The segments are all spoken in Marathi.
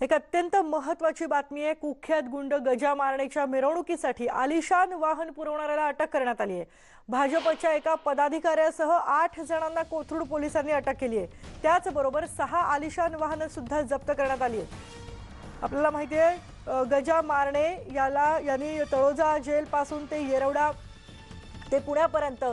एक अत्यंत महत्वाची बातमी आहे. कुख्यात गुंड गजा मारण्याच्या मिरवणुकीसाठी आलिशान वाहन पुरवणाऱ्याला अटक करण्यात आली आहे. भाजपच्या एका पदाधिकाऱ्यासह आठ जणांना कोथरूड पोलिसांनी अटक केली आहे. त्याचबरोबर सहा आलिशान वाहनं सुद्धा जप्त करण्यात आली आहेत. आपल्याला माहिती आहे गजा मारणे याला यांनी तळोजा जेलपासून ते येरवडा ते पुण्यापर्यंत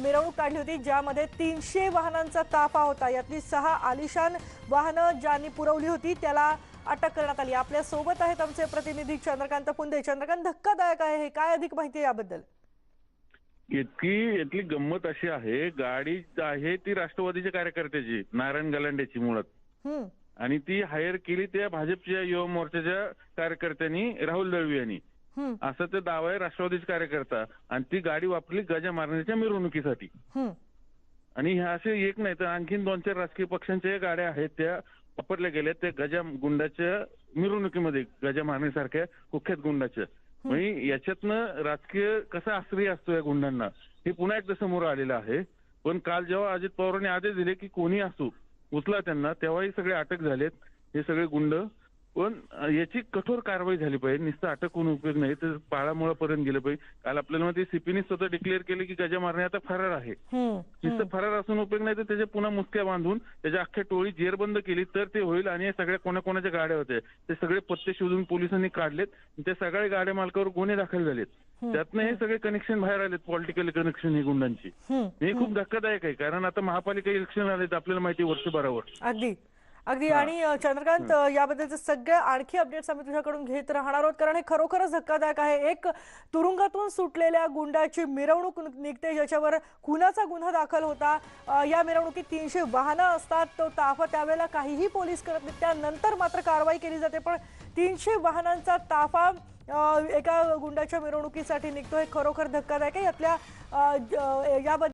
मिरवणूक काढली होती ज्यामध्ये तीनशे वाहनांचा ताफा होता. यातली सहा आलिशान वाहनं ज्यांनी पुरवली होती त्याला अटक करण्यात आली. आपल्यासोबत आहेत आमचे प्रतिनिधी चंद्रकांत पुंदे चंद्रकांत धक्कादायक आहे हे. काय अधिक माहिती आहे याबद्दल? इतकी इथली गंमत अशी आहे. गाडी आहे ती राष्ट्रवादीच्या कार्यकर्त्याची नारायण गलांडेची मुळात. आणि ती हायर केली त्या भाजपच्या युवा मोर्चाच्या कार्यकर्त्यांनी राहुल दळवी यांनी. असं ते दावा आहे राष्ट्रवादीचा कार्यकर्ता. आणि ती गाडी वापरली गजा मारण्याच्या मिरवणुकीसाठी. आणि ह्या असे एक नाही तर आणखीन दोन चार राजकीय पक्षांच्या गाड्या आहेत त्या वापरल्या गेल्या त्या गजा गुंडाच्या मिरवणुकीमध्ये गजा मारण्यासारख्या कुख्यात गुंडाच्या. म्हणजे याच्यातनं राजकीय कसा आश्रय असतो या गुंडांना? हे पुन्हा एकदा समोर आलेलं आहे. पण काल जेव्हा अजित पवारांनी आदेश दिले की कोणी असो उचला त्यांना तेव्हाही सगळे अटक झालेत. हे सगळे गुंड पण याची कठोर कारवाई झाली पाहिजे. नुसतं अटक होऊन उपयोग नाही. तर पाळामुळापर्यंत गेलं पाहिजे. काल आपल्याला मध्ये सीपीने स्वतः डिक्लेअर केले की गजा मारणे आता फरार आहे. नुसतं फरार असून उपयोग नाही तर त्याच्या पुन्हा मुसक्या बांधून त्याच्या अख्ख्या टोळी जेरबंद केली तर ते होईल आणि या सगळ्या कोणाकोणाच्या गाड्या होत्या. ते सगळे पत्ते शोधून पोलिसांनी काढलेत. त्या सगळ्या गाड्या मालकावर गुन्हे दाखल झालेत. त्यातनं हे सगळे कनेक्शन बाहेर आलेत पॉलिटिकल कनेक्शन ही गुंडांची. हे खूप धक्कादायक आहे कारण आता महापालिका इलेक्शन आलेत आपल्याला माहिती वर्षभरावर. अगदी आणि चंद्रकांत अ, याबद्दलचे सगळे आणखी अपडेट्स आम्ही तुझ्याकडून घेत राहणार आहोत. कारण हे खरोखरच धक्कादायक आहे. एक तुरुंगातून सुटलेल्या गुंडाची मिरवणूक निघते ज्याच्यावर खुनाचा गुन्हा दाखल होता. या मिरवणुकीत तीनशे वाहनं असतात. तो ताफा त्यावेळेला काहीही पोलीस करत नाही त्यानंतर मात्र कारवाई केली जाते. पण तीनशे वाहनांचा ताफा एका गुंडाच्या मिरवणुकीसाठी निघतो हे खरोखर धक्कादायक आहे. यातल्या याबद्दल